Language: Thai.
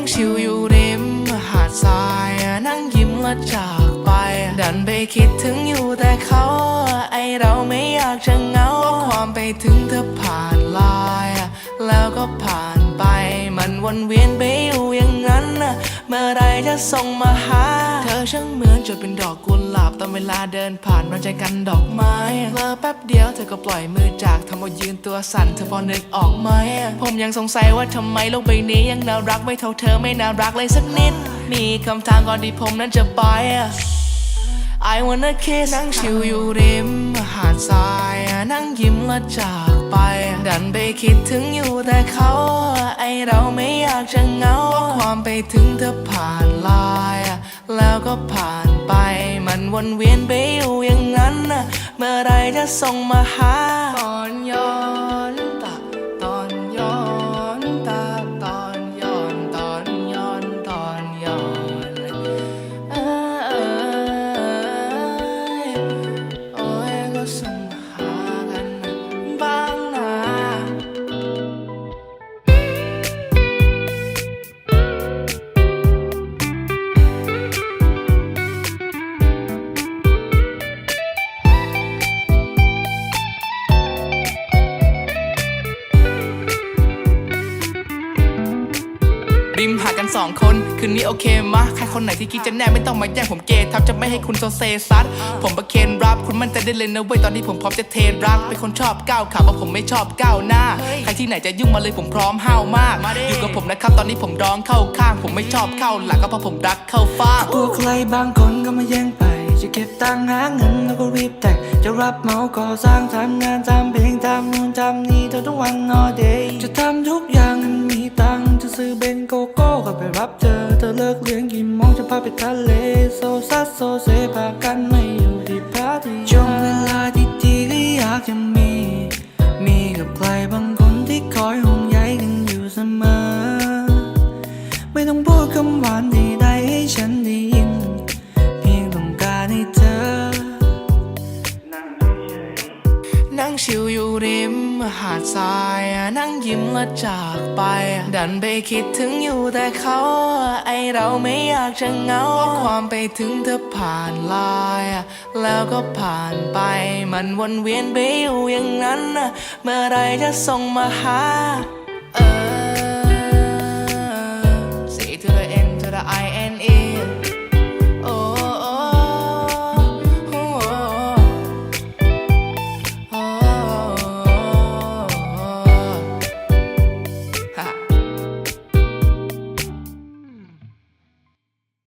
งชิวอยู่ริมหาดทรายนั่งยิ้มและจากไป ดันไปคิดถึงอยู่แต่เขาไอเราไม่อยากจะเหงาข้อความไปถึงเธอผ่านลาย แล้วก็ผ่านไปมันวนเวียนไปอยู่อย่าง เมื่อไรจะส่งมาหา เธอช่างเหมือนจดเป็นดอกกุหลาบตอนเวลาเดินผ่านมันใจกันดอกไม้เลอแป๊บเดียวเธอก็ปล่อยมือจากทำเอายืนตัวสั่นเธอพอนึกออกไหม ผมยังสงสัยว่าทำไมโลกใบนี้ยังน่ารักไม่เท่าเธอไม่น่ารักเลยสักนิด มีคำถามก่อนที่ผมนั้นจะไป I wanna kiss นั่งชิวอยู่ริม หาดทรายนั่งยิ้มและจากไป ดันไปคิดถึงอยู่แต่เขาไอเราไม่อยากจะเหงาความไปถึงเธอผ่านลายแล้วก็ผ่านไป มันวนเวียนไปอยู่อย่างนั้นนะเมื่อไรจะส่งมาหา ริมหากันสองคน คืนนี้โอเคมะใครคนไหนที่คิดจะแน่ไม่ต้องมาแย่งผมเกทับจะไม่ให้คุณโซเซซัดผมประเคนรับคุณมั่นใจได้เลยนะเว้ยตอนที่ผมพร้อมจะเทรักเป็นคนชอบก้าวขาเพราะผมไม่ชอบก้าวหน้า ใครที่ไหนจะยุ่งมาเลยผมพร้อมห้าวมาก อยู่กับผมนะครับตอนนี้ผมร้องเข้าข้าง ผมไม่ชอบเข้าหลังก็เพราะผมรักเข้าฟ้างกลัวใครบางคนก็มาแย่งไปจะเก็บตังค์หาเงินแล้วก็รีบแต่งจะรับเหมาก่อสร้างทำงานทำเพลงทำนู่นทำนี่เธอทุกวัน all day จะทำทุกอย่าง ซื้อเบนโกโก้ก็ไปรับเธอ เธอเลิกเลี้ยงกี่โมงจะพาไปทะเล โซซัสโซเซพากันไม่อยู่ที่พาร์ตี้ช่วงเวลาที่ดีก็อยากจะมี มีกับใครบางคนที่คอยห่วงใยกันอยู่เสมอ ไม่ต้องพูดคำหวานใด หาดทรายนั่งยิ้มและจากไป ดันไปคิดถึงอยู่แต่เขา ไอเราไม่อยากจะเหงาข้อความไปถึงเธอผ่านลาย แล้วก็ผ่านไป มันวนเวียนไปอยู่อย่างนั้นนะเมื่อไรจะส่งมาหา